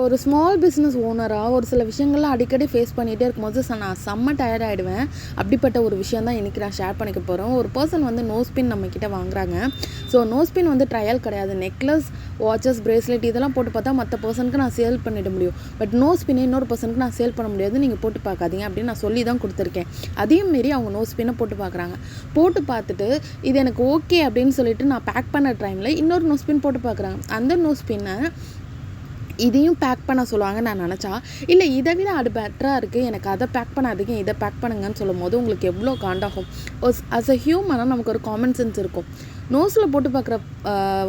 ஒரு small business ஓனராக ஒரு சில விஷயங்கள்லாம் அடிக்கடி ஃபேஸ் பண்ணிகிட்டே இருக்கும்போது நான் செம்ம டயர்ட் ஆகிடுவேன் அப்படிப்பட்ட ஒரு விஷயம் தான் இன்றைக்கி நான் ஷேர் பண்ணிக்க போகிறோம் ஒரு பர்சன் வந்து நோஸ் பின் நம்மக்கிட்ட வாங்குறாங்க. ஸோ நோஸ் பின் வந்து ட்ரையல் கிடையாது. நெக்லஸ் வாட்சஸ் பிரேஸ்லெட் இதெல்லாம் போட்டு பார்த்தா மற்ற பர்சனுக்கு நான் சேல் பண்ணிட முடியும். பட் நோஸ் பின் இன்னொரு பர்சனுக்கு நான் சேல் பண்ண முடியாது. நீங்கள் போட்டு பார்க்காதீங்க அப்படின்னு நான் சொல்லி தான் கொடுத்துருக்கேன். அதையும் மீறி அவங்க நோஸ் பின்னை போட்டு பார்க்குறாங்க. போட்டு பார்த்துட்டு இது எனக்கு ஓகே அப்படின்னு சொல்லிட்டு நான் பேக் பண்ண டைமில் இன்னொரு நோஸ் பின் போட்டு பார்க்குறாங்க. அந்த நோஸ் பின்னை இதையும் பேக் பண்ண சொல்லுவாங்க நான் நினச்சா இல்லை இதை விட அது பெட்டராக இருக்குது எனக்கு அதை பேக் பண்ணாதீங்க இதை பேக் பண்ணுங்கன்னு சொல்லும் போது உங்களுக்கு எவ்வளோ காண்டாகும்? அஸ் அ ஹியூமனாக நமக்கு ஒரு காமன் சென்ஸ் இருக்கும். நோஸில் போட்டு பார்க்குற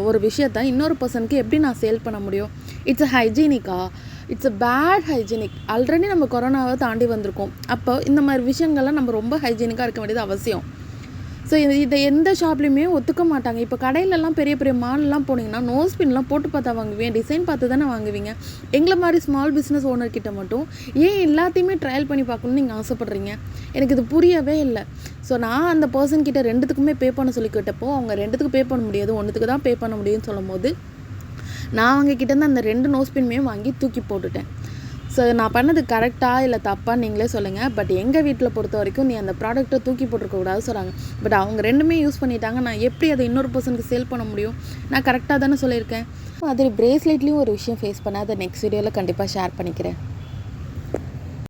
ஒரு விஷயத்த இன்னொரு பர்சனுக்கு எப்படி நான் சேல் பண்ண முடியும்? It's a ஹைஜீனிக்கா it's a bad hygienic already நம்ம கொரோனாவை தாண்டி வந்திருக்கோம். அப்போ இந்த மாதிரி விஷயங்கள்லாம் நம்ம ரொம்ப ஹைஜீனிக்காக இருக்க வேண்டியது அவசியம். ஸோ இது இதை எந்த ஷாப்லையுமே ஒத்துக்க மாட்டாங்க. இப்போ கடையிலலாம் பெரிய பெரிய மால்லாம் போனீங்கன்னா நோஸ் பின்லாம் போட்டு பார்த்தா வாங்குவீங்க டிசைன் பார்த்து தானே வாங்குவீங்க. எங்களை மாதிரி ஸ்மால் பிஸ்னஸ் ஓனர் கிட்ட மட்டும் ஏன் எல்லாத்தையுமே ட்ரையல் பண்ணி பார்க்கணும்னு நீங்கள் ஆசைப்பட்றீங்க? எனக்கு இது புரியவே இல்லை. ஸோ நான் அந்த பர்சன் கிட்ட ரெண்டுத்துக்குமே பே பண்ண சொல்லி கேட்டப்போ அவங்க ரெண்டுத்துக்கு பே பண்ண முடியாது ஒன்றுத்துக்கு தான் பே பண்ண முடியும்னு சொல்லும் போது நான் அவங்க கிட்டேருந்து அந்த ரெண்டு நோஸ் பின்மே வாங்கி தூக்கி போட்டுட்டேன். ஸோ நான் பண்ணது கரெக்டாக இல்லை தப்பாக நீங்களே சொல்லுங்கள் பட் எங்கள் வீட்டில் பொறுத்த வரைக்கும் நீ அந்த ப்ராடக்ட்டை தூக்கி போட்டிருக்கக்கூடாது சொல்கிறாங்க பட் அவங்க ரெண்டுமே யூஸ் பண்ணிட்டாங்க. நான் எப்படி அதை இன்னொரு பர்சனுக்கு சேல் பண்ண முடியும்? நான் கரெக்டாக தானே சொல்லியிருக்கேன். மாதிரி பிரேஸ்லெட்லேயும் ஒரு விஷயம் ஃபேஸ் பண்ண. அதை நெக்ஸ்ட் வீடியோவில் கண்டிப்பாக ஷேர் பண்ணிக்கிறேன்.